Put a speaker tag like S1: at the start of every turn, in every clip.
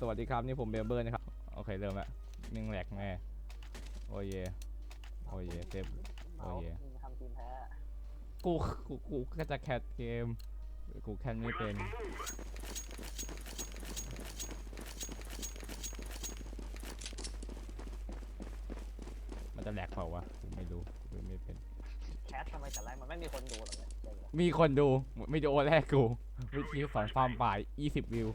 S1: สวัสดีครับ นี่ผมเบลเบอร์นะครับ โอเค เริ่มละมึงแหลกแน่โอ้ยเย โอ้ยเยเซฟโอ
S2: เยทำทีมแพ้
S1: กูกูกูก็จะแคทเกม กูแคทไม่เป็นมันจะแหลกเปล่าวะ กูไม่รู้กูไม่เป็น
S2: สทำไมแต่ไรมันไม่มีคนดูหรอกเนี่ยเดี๋ยว
S1: มีคนดูวิดีโอแรกกู วิธีสอนฟาร์มป่า20 วิว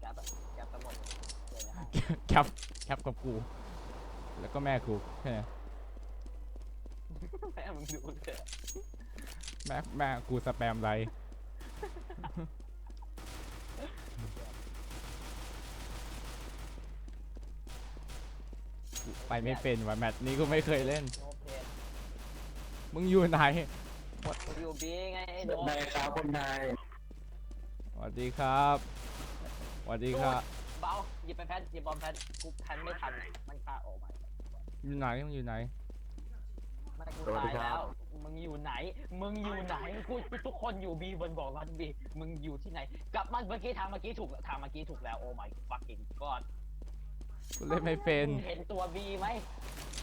S2: แคสอะแคสทั้งหมดเดี๋ยวนะฮะ
S1: แคปแคปกับกู แล้วก็แม่กูแค่นั้น
S2: แม่มึงดูเถอะ
S1: แม่แม่กูสแปมไรกู ไปไม่เป็นว่ะแมตช์นี้กูไม่เคยเล่น
S2: โนเพน
S1: มึงอยู่ไหน
S2: กูอยู่บีไงไอ้โน
S3: ในครับคนไทย
S1: สวัสดีครับสวัสดีครับ
S2: เบาหยิบไปแพทหยิบบอลแพทกูแพนไม่ทันมันฆ่าโอ้ไม่
S1: อยู่ไหนมึงอยู่ไหน
S2: ไม่กูตายแล้ว มึงอยู่ไหน มึงอยู่ไหนกูทุกคนอยู่บีบนบอกรันบีมึงอยู่ที่ไหน กลับมาเมื่อกี้ทางเมื่อกี้ถูกทางเมื่อกี้ถูกแล้วโอ้ my fucking god
S1: กูเล่นไม่เป็น
S2: มึงเห็นตัวบีไหม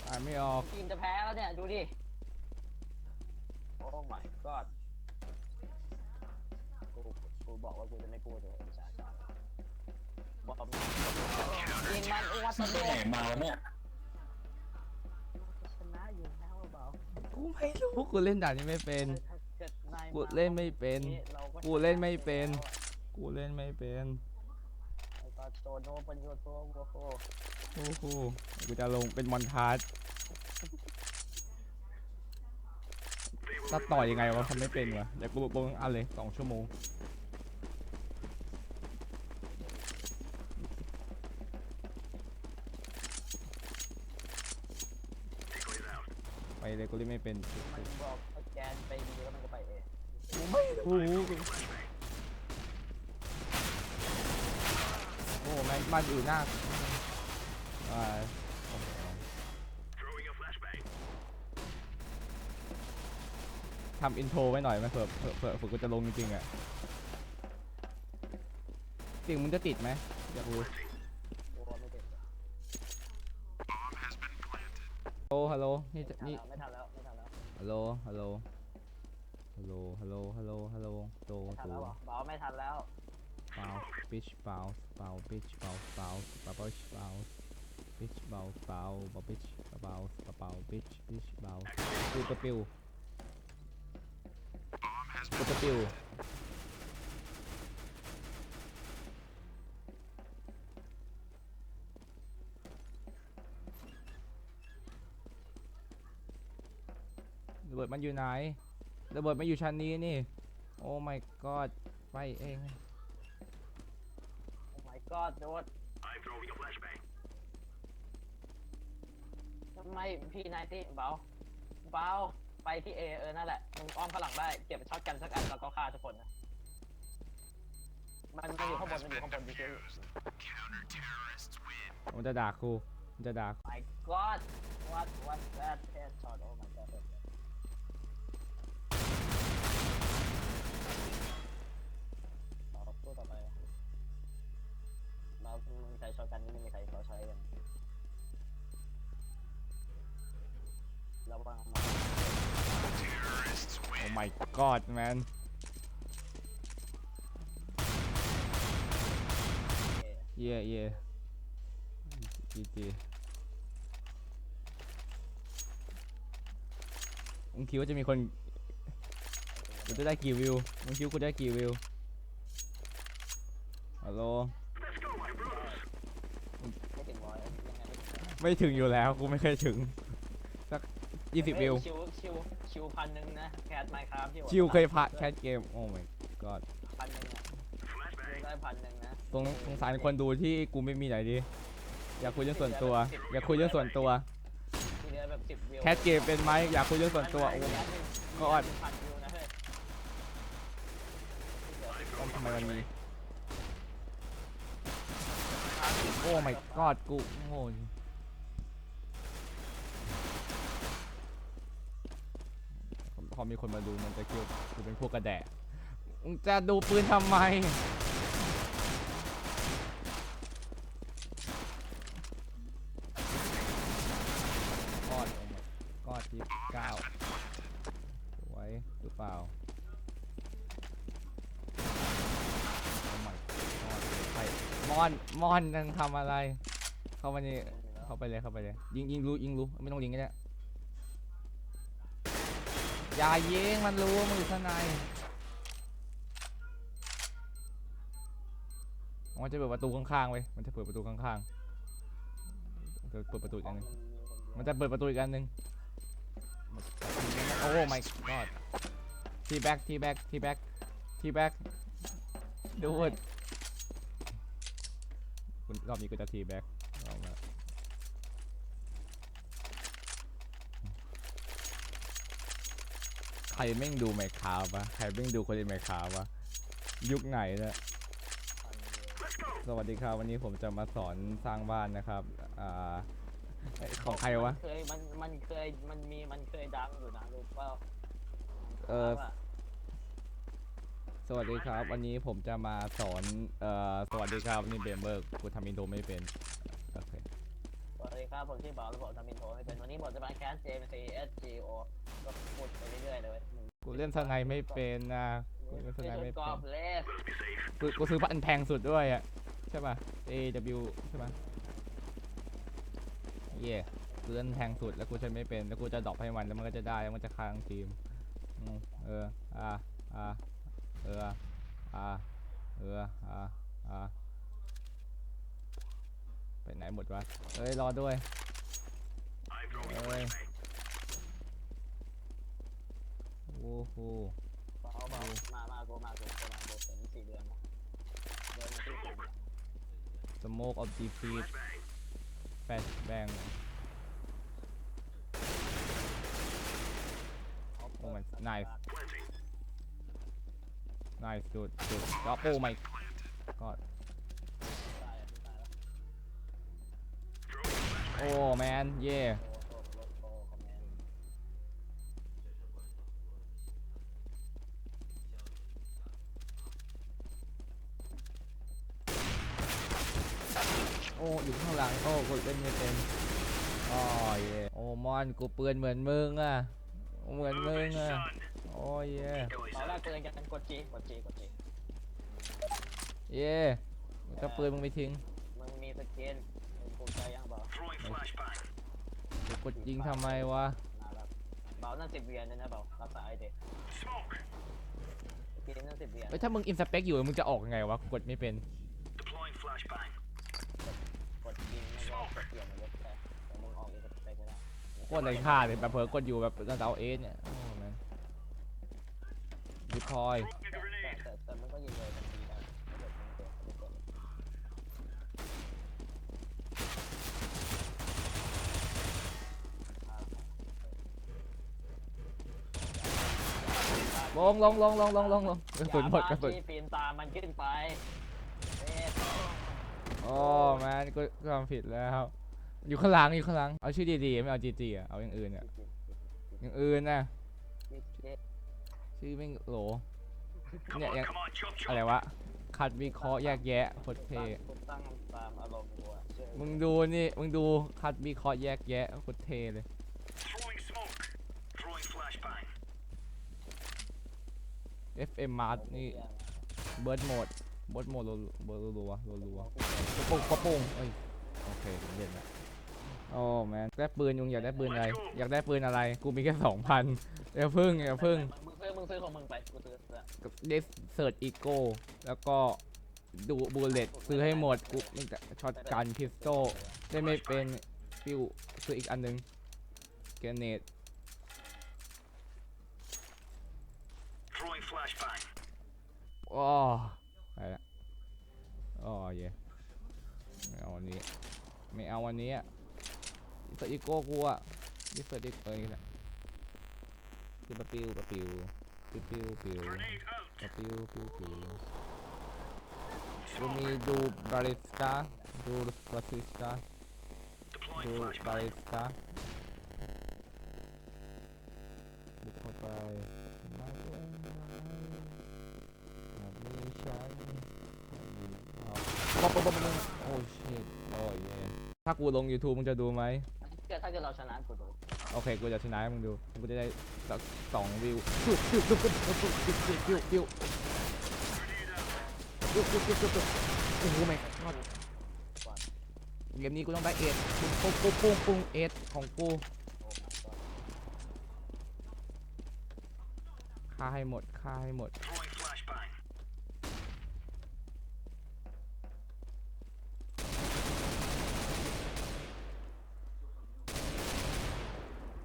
S1: อ่านไม่ออก
S2: ทีมจะแพ้แล้วเนี่ย ดูดิ โอ้ my god กูกูบอกว่ากูจะไม่พูดเลยไอ้ชาชาบอกมึงยิงมันอ้วนสะ
S3: ไป
S2: ดุ
S3: ไหนมาเนี่ย
S2: ชนะอยู่แล้วเบา
S1: กูไม่รู้กูเล่นด่านนี้ไม่เป็น
S2: ถ้าเกิดนาย
S1: กูเล่นไม่เป็น
S2: รา
S1: กูเล่นไม่เป็น กูเล่นไม่เป็น
S2: ไอ้ก็โตโนปัญโยโตโอ้โห
S1: โอ้โหกูจะลงเป็นมอนทาร์ดตัดต่อยังไงวะทำไม่เป็นวะเดี๋ยวกูลงอันเลยสองชั่วโมงไปเลยกูเล่นไม่เป็น
S2: มันบอกสแกนไปดีแล้วมันก็ไปเอง
S1: กูไม่รู้โอ้แม่งบ้านอยู่หน้าอ่าโอ้โหทำอินโทรไว้หน่อยไหมเผื่อเผื่อเผื่อเผื่อกูจะลงจริงๆอะเสียงมึงจะติดไหมอยากรู้
S2: กลัวไม่ติด
S1: โอ้ฮัลโหลนี่จะ
S2: ไม่
S1: นี่
S2: ทันแล้วไม่ทันแล้ว
S1: ฮัลโหลฮัลโหลฮัลโหลฮัลโหลฮัลโหลฮัลโหลโต
S2: ไม่ทัน
S1: ตู
S2: แล้วเหรอเบาไม่ทันแล้ว
S1: เปล่าบิชเปล่าเปล่าบิชเปล่าเปล่าเปล่าบิชเปล่าบิชเปล่าเปล่าเปล่าบิชเปล่าเปล่าบิชบิชเปล่าปิวกระปิวปิวกระปิวระเบิดมันอยู่ไหนระเบิดมันอยู่ชั้นนี้นี่ โอ้ my god ไปเอง
S2: โอ้ my god โดดทำไมพี่นายที่เบาเบาไปที่เอเออนั่นแหละมึงอ้อมข้างหลังได้เก็บช็อตกันสักอันแล้วก็ฆ่าทุกคนนะมันมันอยู่ข้างบนมันอยู่ข้างบนดิคิว
S1: มันจะด่าครูมันจะด่า
S2: my god what what that headshot oh my god ต่อสู้ต่อไปเรา มึงใช้ช็อตกันนี่ไม่มีใครเขาใช้กันระวังมัน
S1: โอ้ my god man เย่เย่จีจีมึงคิดว่าจะมีคนกูจะได้กี่วิวมึงคิดว่ากูจะได้กี่วิวฮัลโหล
S2: ไม่ถึงร้อยยังไง ไม่ถึง
S1: ไม่ถึงอยู่แล้วกูไม่เคยถึงสักยี่สิบวิว
S2: ชิวชิวชิวพันหนึ่งนะแคทไมค์ครับที่
S1: ชิวเคยพะแคสเกมโอ้ my god
S2: พันหนึ่งอะชิวได้พันหนึ่งนะ
S1: สงสงสารคนดูที่กูไม่มีไหนดีอยากคุยเรื่องส่วนตัว อยากคุยเรื่องส่วนตัว
S2: ที่เหลือแบบสิบวิว
S1: แคสเกมเป็นไหมอยากคุยเรื่องส่วนตัวโอ้
S2: แคทหนึ่ง
S1: ก็อด
S2: พันวิวนะเฮ้ย
S1: ทำไมมันมีโอ้ my god กูโง่ พอมีคนมาดูมันจะคิดว่ากูเป็นพวกกระแดะจะดูปืนทำไม กอดกอดที่เก้าสวยหรือเปล่าโอ้ my god ใครมอนมอนนังทำอะไร เข้ามานี่เข้าไปเลยเข้าไปเลย ยิงยิงรู้ยิงรู้ไม่ต้องยิงก็ได้ อย่ายิงมันรู้ว่ามึงอยู่ข้างในมันจะเปิดประตูข้างๆเว้มันจะเปิดประตูข้างๆจะเปิดประตูอีกอันหนึงมันจะเปิดประตูอีกอันหนึ่งโอ้ my god ทีแบ็กทีแบ็กทีแบ็กทีแบ็กดูดรอบนี้ก็จะทีแบ็ก ใครแม่งดูไมค์คาวปะใครแม่งดูคนเล่นไมค์คาวปะยุคไหนเนี่ยสวัสดีครับวันนี้ผมจะมาสอนสร้างบ้านนะครับอ่าเอ้ยของใครวะ
S2: มันเคยมันมันเคยมันมีมันเคยดังอยู่นะรู้เปล่า
S1: เออสวัสดีครับ วันนี้ผมจะมาสอนเอ่อสวัสดีครับนี่เบมเบอร์กูทำอินโดไม่เป็นโอเค
S2: สวัสดีครับผมชื่อบ่าวแล้วผมทำอินโทรให้เป็นวันนี้ผมจะมาแคส เจมซีเอสจีโอก็พูดไปเรื่อยๆเลยเว้ย
S1: กูเล่นสไนไม่เป็นนะกูเล่นสไนไม่
S2: ก
S1: เป็
S2: อนล์ฟเลส
S1: กูกูซื้อพันแพงสุดด้วยอะใช่ป่ะ AW ใช่ป่ะเย่ซื้ออันแพงสุดแล้วกูใช้ไม่เป็นแล้วกูจะดรอปให้มันแล้วมันก็จะได้แล้วมันจะค้างทีมอืมเอออ่าอ่าเอออ่าเอออ่าอ่าไปไหนหมดวะเอ้ยรอด้วยเอ้ยโอ้โห
S2: เบาเบามามาโกมาโกโกมาโกเป็นสี่เดือนนะเดือนมาที่สี่
S1: smoke of defeat flash bang โอ้ my nice nice dude dude ก็โอ้ my god
S2: ตายอะตายแล้ว
S1: โอ้ man yeah
S2: โก้คอมเมนต์
S1: โอ้อยู่ข้างหลังโอ้กดเล่นไม่เป็นอ๋อเย่โอ้มอนกูปืนเหมือนมึงอะเหมือนมึงอะโอ้เย่
S2: ตอนแรกเกินกันกดจีกดจีกดจี
S1: เย่มันก็ปืนมึงไปทิ้ง
S2: มึงมีสกินมึงภูมิใจยังเปล่า
S1: กูกดยิงทำไมวะ
S2: น่ารักเบานั่นสิบเวียนเลยนะเบารักษาไอเด็กกินนั่นสิบเวียน
S1: เอ้ยถ้ามึงอินสเปกอยู่มึงจะออกยังไงวะกูกดไม่เป็น
S2: กดยิงไม่ก็กดเปลี่ยนอาวุธแต่แต่มึงออกอีกสเปคไม่ได้
S1: โคตรไรค่าเลยแบบเผลอกดอยู่แบบระดับเอสเนี่ยโอ้แมนดิคอย
S2: แต่แต่แต่มันก็ยิงเลยทันทีได้ถ้าเกิดมึงเกิดมึงเกิดอ่า
S1: ลงลงลงลงลงลงลงกระสุนหมดกระสุน
S2: อย่ามาที่ปีนตามมันขึ้นไปเอ๊ะ
S1: โอ้แมนกูกูทำผิดแล้ว อยู่ข้างหลังอยู่ข้างหลังเอาชื่อดีๆไม่เอาจีจีอะเอาอย่างอื่นอะอย่างอื่นนะชื่อไม่งโหลเนี่ยยังอะไรวะคัดวิเคราะห์แยกแยะโคเท่
S2: กูตั้งตามอารมณ์กูอะเชื่อ
S1: มึงดูนี่มึงดูคัดวิเคราะห์แยกแยะโคตรเทเลย FM Mart นี่เบิร์ดโหมดเบิร์ดโหมดรัวรัวรัวรัวกระปุกกระปุงเอ้ยโอเคเห็นแล้ว โอ้แมนได้ปืนยุงอยากได้ปืนอะไร อยากได้ปืนอะไร กูมีแค่สองพันอย่าพึ่งอย่าพึ่ง
S2: มึงซื้อมึงซื้อของมึงไปกูซื้อซื้อ
S1: เดสเซิร์ตอีโก้แล้วก็ดูบูเลตซื้อให้หมดกูมีแต่ช็อตกันพิสโตได้ไม่เป็นฟิวซื้ออีกอันหนึงเกรเนตอ๋อไปละอ๋อเย่ไม่เอาอันนี้ ไม่เอาอันนี้อะ เปิอีโก้กูอะนี่เปิดอีกเอ้ยนี่แปละปิวปิวปิวปิวปิวปิวปิวปิวปิวกูมีดูบาริสต้าดูฟาซิสต้าดูบาริสต้าบุกเข้าไปมาด้วยมาไม่ใช่โอ้ชิตโอ้ยถ้ากูลง YouTube มึงจะดูไหม
S2: เกิดถ้าเกิดเราชนะกูดู
S1: โอเคกูจะชนะให้มึงดูกูจะได้สักสองวิวปิ้วปิ้วปิ้วปิ้วปิ้ววิววิววิววิวโอ้โหแม่งรอดเกมนี้กูต้องได้เอ็ดปุ้งปุ้งปุ้งปุ้งปุ้งเอ็ดของกูฆ่าให้หมดฆ่าให้หมด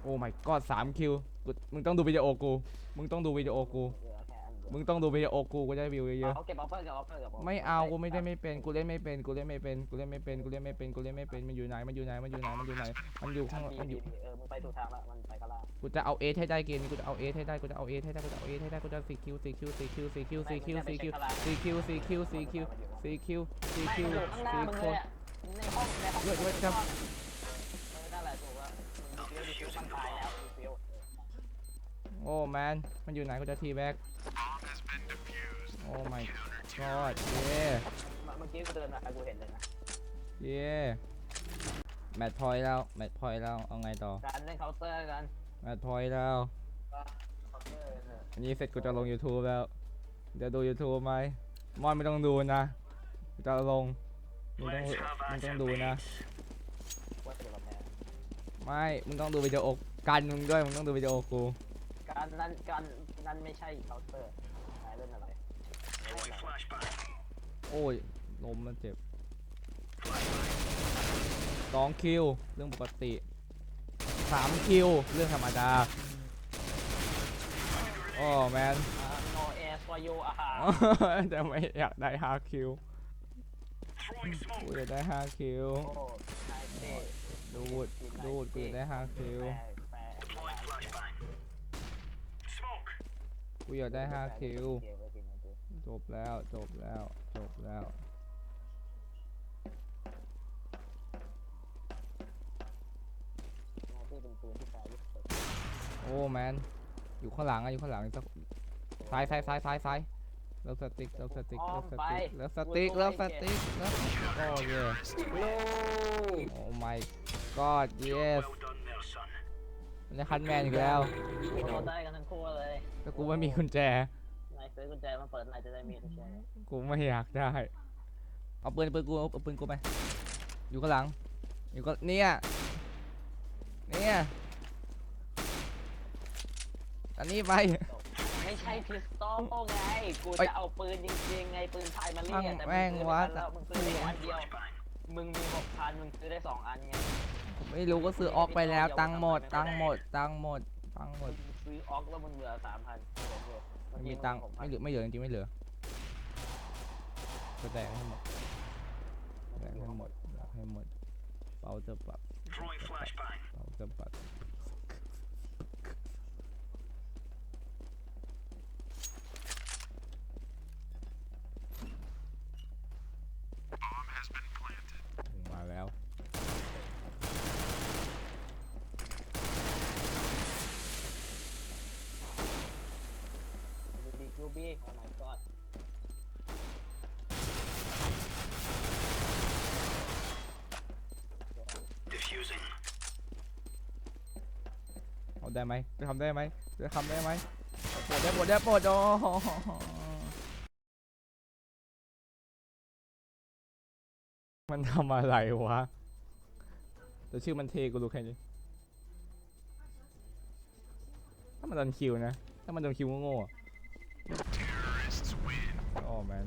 S1: โอ้ my god สามคิวกูมึงต้องดูวิดีโอกู มึงต้องดูวิดีโอกู
S2: เหลือแค่อันเดียว
S1: มึงต้องดูวิดีโอกูกูจะได้วิวเยอะ
S2: เอาเก็บออฟเฟอร์เก็บออฟเฟอร์เก็บออฟ
S1: ๆ
S2: เฟอร์
S1: ไม่เอากูไม่ได้ไม่เป็นกูเล่นไม่เป็นกูเล่นไม่เป็นกูเล่นไม่เป็นกูเล่นไม่เป็นกูเล่นไม่เป็นมันอยู่ไหนมันอยู่ไหนมันอยู่ไหนมันอยู่ไหนมันอยู่ข้าง
S2: บี
S1: มันอยู่
S2: บีเออมึงไปถูกทางแล้วมันไปกระลา
S1: กูจะเอาเอให้ได้เกมนี้กูจะเอาเอให้ได้กูจะเอาเอให้ได้กูจะเอาเอให้ได้กูจะสี่คิวสี่คิวสี่คิวสี่คิวสี่คิวสี่คิวสี่คิวสี่คิวสี่คิวสี่คิวสี่
S2: ไม่
S1: คิว
S2: มันอยู่ข้างหน้า
S1: สี่
S2: มึง
S1: ค
S2: เลย
S1: น
S2: อะในห้องในห้อง
S1: เว้ยเว้ยครับ
S2: เออนั่นแหละถูกว่า มึงดีฟิวดีฟิวมันตายแล้วดีฟิว
S1: โอ้แมน มันอยู่ไหนกูจะทีแบ็กโอ้ my god เย้
S2: เมื่อกี้กูเดินมากูเห็นเลยนะ
S1: เย้แมตช์พอยต์แล้ว แมตช์พอยต์แล้ว เอาไงต่อ
S2: การเล่นเคาน์เตอร์กัน
S1: แมตช์พอยต์แล้ว
S2: เคาน์เตอร์เนี่ย
S1: อันนี้เสร็จกูจะลง YouTube แล้ว เดี๋ยวดู YouTube ไหมมอนไม่ต้องดูนะ กูจะลงมึงต้องมึงต้องดูนะ ไม่ มึงต้องดูวิดีโอกันมึงด้วย มึงต้องดูวิดีโอกู
S2: การนั้นการนั้นไม่ใช่เคาน์เตอร์นายเล่นอะไรไม่เล่นอะไร
S1: โอ้ยลมมันเจ็บสองคิว เรื่องปกติสามคิว เรื่องธรรมดาโอ้แมน
S2: อ่า no air for you อ่า
S1: แต่ไม่อยากได้ห้าคิวกูอยากได้ห้าคิว
S2: โอ้นายเท่
S1: ดูดดูดกูอยากได้ห้าคิว
S2: แปลแปลแปล
S1: กูอยากได้ห้าคิว
S2: เกมไว้ทีนึงดู
S1: จบแล้วจบแล้วจบแล้ว
S2: นายเท่เป็นปืนที่แปลที่สุด
S1: โอ้แมนอยู่ข้างหลังอะอยู่ข้างหลังสักซ้ายซ้ายซ้ายซ้ายซ้ายแล้วสติ๊กแล้วสติ๊กแล้วสติ๊กแล้วสติ๊กแล้วสติ๊กแล้วโอ้เย่
S2: โล
S1: โอ้ my god yes มันได้คันแมนอีกแล้ว
S2: เราได้กันทั้งคู่เลย
S1: แต่กูไม่มีกุญแจ
S2: นายซื้อกุญแจมาเปิดนายจะได้มีกุญแจ
S1: กูไม่อยากได้ เอาปืนปืนกูเอาปืนกูไป อยู่ข้างหลัง อยู่ก็เนี่ย เนี่ยอันนี้ไป
S2: ไม่ใช่พิสตอลไง กู
S1: เอ้ย
S2: จะเอาปืนจริงๆไงปืนไทยมันเรีย
S1: ช่าง
S2: แต่
S1: แม่ง
S2: ซื้อ
S1: วะ
S2: ไม่ทันแล้วมึงซื้อได้อันเดียว มึงมีหกพันมึงซื้อได้สองอันไง
S1: ไม่รู้ก็ซื้อออกไปแล้ว ตังค์หมด ตังค์หมด ตังค์หมด ตังค์หมด
S2: มึงซื้อออกแล้วมึงเหลือสามพัน
S1: ไม่มีตังค์ไม่เหลือไม่เหลือจริงๆไม่เหลือก็แดกให้หมดแดกให้หมดแดกให้หมดเป่าจะปัดเป่าจะปัด มาแล้ว
S2: บีคิวบีโอ้ my god
S1: ได้ไหมจะทำได้ไหมจะทำได้ไหมปวดได้ปวดได้ปวดโอ้มันทำอะไรวะแต่ชื่อมันเทกูรู้แค่นี้ถ้ามันโดนคิวนะ ถ้ามันโดนคิวโง่โอ้แมน